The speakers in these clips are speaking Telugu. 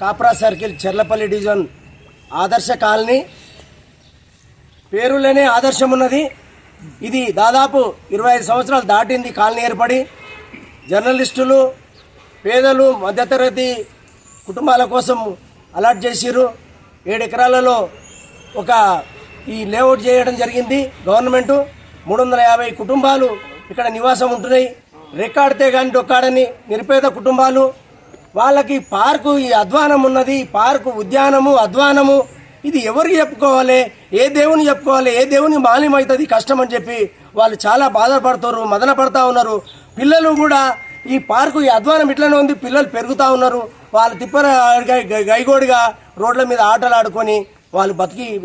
Kapra circle Cherlapally division Adarsh colony. పేరులోనే ఆదర్శం ఉన్నది ఇది దాదాపు ఇరవై ఐదు సంవత్సరాలు దాటింది కాలనీ ఏర్పడి. జర్నలిస్టులు పేదలు మధ్యతరగతి కుటుంబాల కోసం అలాట్ చేసిర్రు. ఏడు ఎకరాలలో ఒక ఈ లేఅవుట్ చేయడం జరిగింది. గవర్నమెంటు మూడు వందల యాభై కుటుంబాలు ఇక్కడ నివాసం ఉంటున్నాయి. రెక్కాడితే కానీ డొక్కాడని నిరుపేద కుటుంబాలు వాళ్ళకి పార్కు ఈ అధ్వానం ఉన్నది ఈ పార్కు ఉద్యానము అధ్వానము. ఇది ఎవరికి చెప్పుకోవాలి? ఏ దేవుని చెప్పుకోవాలి? ఏ దేవుని మాలిమవుతుంది? కష్టం అని చెప్పి వాళ్ళు చాలా బాధపడుతారు మదన పడతా ఉన్నారు. పిల్లలు కూడా ఈ పార్కు ఈ అధ్వానం ఇట్లనే ఉంది పిల్లలు పెరుగుతూ ఉన్నారు. వాళ్ళు తిప్పర గై- గై- గైగోడిగా రోడ్ల మీద ఆటలు ఆడుకొని వాళ్ళు బతికి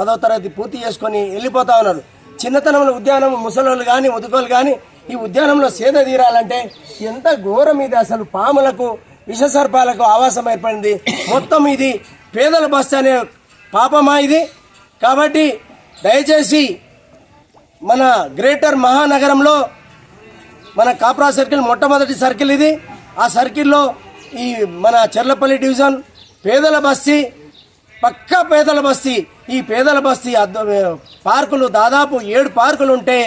పదవ తరగతి పూర్తి చేసుకొని వెళ్ళిపోతూ ఉన్నారు. చిన్నతనంలో ఉద్యానం ముసలోళ్ళు కానీ ముదుకోళ్ళు కానీ ఈ ఉద్యానంలో సేద తీరాలంటే ఎంత ఘోరం ఇది అసలు పాములకు విషసర్పాలకు ఆవాసం ఏర్పడింది. మొత్తం ఇది పేదల బస్ అనే పాపమా ఇది? కాబట్టి దయచేసి మన గ్రేటర్ మహానగరంలో మన కాప్రా సర్కిల్ మొట్టమొదటి సర్కిల్ ఇది. ఆ సర్కిల్లో ఈ మన చెర్లపల్లి డివిజన్ పేదల బస్తీ పక్కా పేదల బస్తీ ఈ పేదల బస్తీ పార్కులు దాదాపు ఏడు పార్కులు ఉంటే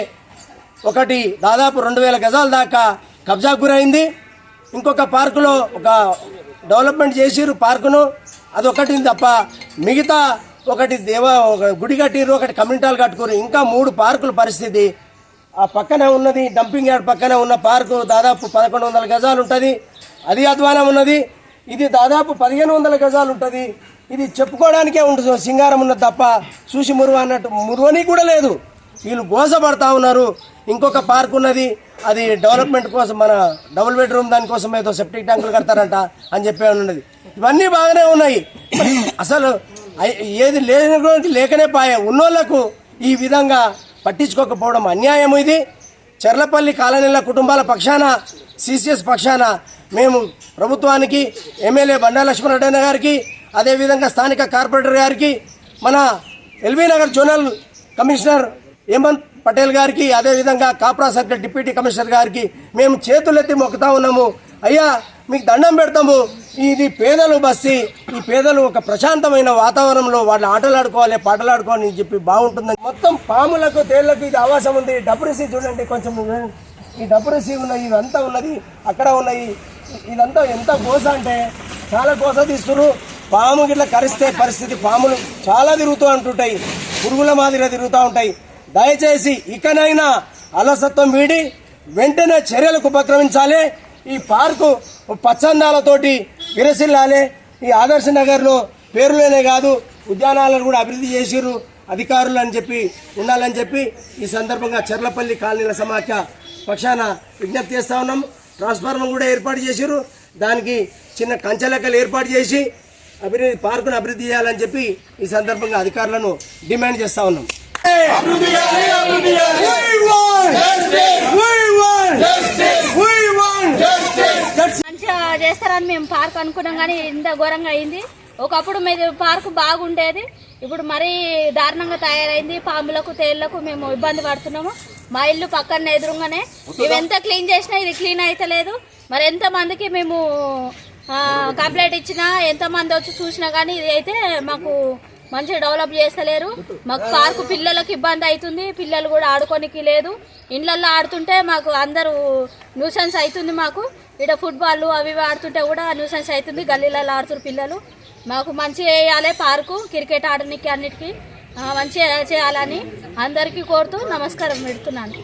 ఒకటి దాదాపు రెండు వేల గజాల దాకా కబ్జా గురైంది. ఇంకొక పార్కులో ఒక డెవలప్మెంట్ చేసిరు పార్కును. అదొకటి తప్ప మిగతా ఒకటి దేవ ఒక గుడి కట్టిరు ఒకటి కమ్యూనిటాలు కట్టుకోరు ఇంకా మూడు పార్కుల పరిస్థితి. ఆ పక్కనే ఉన్నది డంపింగ్ యార్డ్ పక్కనే ఉన్న పార్కు దాదాపు పదకొండు వందల గజాలు ఉంటుంది. అది అధ్వానం ఉన్నది. ఇది దాదాపు పదిహేను వందల గజాలు ఉంటుంది. ఇది చెప్పుకోవడానికే ఉంటుంది సింగారం ఉన్నది తప్ప చూసి మురువ అన్నట్టు. మురువని కూడా లేదు. వీళ్ళు గోసపడతా ఉన్నారు. ఇంకొక పార్క్ ఉన్నది. అది డెవలప్మెంట్ కోసం మన డబుల్ బెడ్రూమ్ దానికోసం ఏదో సెప్టిక్ ట్యాంకులు కడతారంట అని చెప్పి ఉన్నది. ఇవన్నీ బాగానే ఉన్నాయి. అసలు ఏది లేని లేకనే పాయ. ఉన్నోళ్ళకు ఈ విధంగా పట్టించుకోకపోవడం అన్యాయం ఇది. చెర్లపల్లి కాలనీల కుటుంబాల పక్షాన సిసిఎస్ పక్షాన మేము ప్రభుత్వానికి ఎమ్మెల్యే బండా లక్ష్మణరెడ్డి గారికి అదేవిధంగా స్థానిక కార్పొరేటర్ గారికి మన LB Nagar zonal commissioner Hemanth Patel గారికి అదేవిధంగా కాప్రా సర్కిల్ డిప్యూటీ కమిషనర్ గారికి మేము చేతులెత్తి మొక్కుతా ఉన్నాము. అయ్యా మీకు దండం పెడతాము. ఇది పేదలు బస్తి. ఈ పేదలు ఒక ప్రశాంతమైన వాతావరణంలో వాళ్ళు ఆటలాడుకోవాలి పాటలాడుకోవాలి అని చెప్పి బాగుంటుందని. మొత్తం పాములకు తేళ్ళకు ఇది ఆవాసం ఉంది. డబ్బురిసి చూడండి కొంచెం ఈ డబ్బురిసి ఉన్నాయి ఇదంతా ఉన్నది అక్కడ ఉన్నాయి ఇదంతా ఎంత గోస అంటే చాలా గోస తీస్తున్నారు. పాము గిట్ల కరిస్తే పరిస్థితి పాములు చాలా తిరుగుతూ ఉంటుంటాయి. పురుగుల మాదిరిగా తిరుగుతూ ఉంటాయి. దయచేసి ఇకనైనా అలసత్వం వీడి వెంటనే చర్యలకు ఉపక్రమించాలి. ఈ పార్కు పచ్చందాలతోటి విరసిల్లాలి. ఈ ఆదర్శ నగర్లో పేరులోనే కాదు ఉద్యానాలను కూడా అభివృద్ధి చేసిరు అధికారులు అని చెప్పి ఉండాలని చెప్పి ఈ సందర్భంగా చెర్లపల్లి కాలనీల సమాఖ్య పక్షాన విజ్ఞప్తి చేస్తా ఉన్నాం. ట్రాన్స్ఫార్మర్ కూడా ఏర్పాటు చేసిరు దానికి చిన్న కంచెలెక్కలు ఏర్పాటు చేసి అభివృద్ధి పార్కును అభివృద్ధి చేయాలని చెప్పి ఈ సందర్భంగా అధికారులను డిమాండ్ చేస్తా ఉన్నాం. మంచిగా చేస్తారని మేము పార్క్ అనుకున్నాం కానీ ఇంత ఘోరంగా అయింది. ఒకప్పుడు మీరు పార్క్ బాగుండేది. ఇప్పుడు మరీ దారుణంగా తయారైంది. పాములకు తేళ్ళకు మేము ఇబ్బంది పడుతున్నాము. మా ఇల్లు పక్కన ఎదురుగానే. మేము ఎంత క్లీన్ చేసినా ఇది క్లీన్ అవుతలేదు మరి ఎంతమందికి మేము కంప్లైంట్ ఇచ్చినా ఎంతమంది వచ్చి చూసినా కానీ ఇది అయితే మాకు మంచిగా డెవలప్ చేస్తలేరు. మాకు పార్కు పిల్లలకు ఇబ్బంది అవుతుంది. పిల్లలు కూడా ఆడుకోనికి లేదు. ఇండ్లల్లో ఆడుతుంటే మాకు అందరూ న్యూసెన్స్ అవుతుంది మాకు. ఇక్కడ ఫుట్బాల్ అవి ఆడుతుంటే కూడా న్యూసెన్స్ అవుతుంది. గల్లీలలో ఆడుతున్నారు పిల్లలు. మాకు మంచిగా వేయాలి పార్కు క్రికెట్ ఆడడానికి అన్నిటికీ. మంచిగా చేయాలని అందరికీ కోరుతూ నమస్కారం పెడుతున్నాను.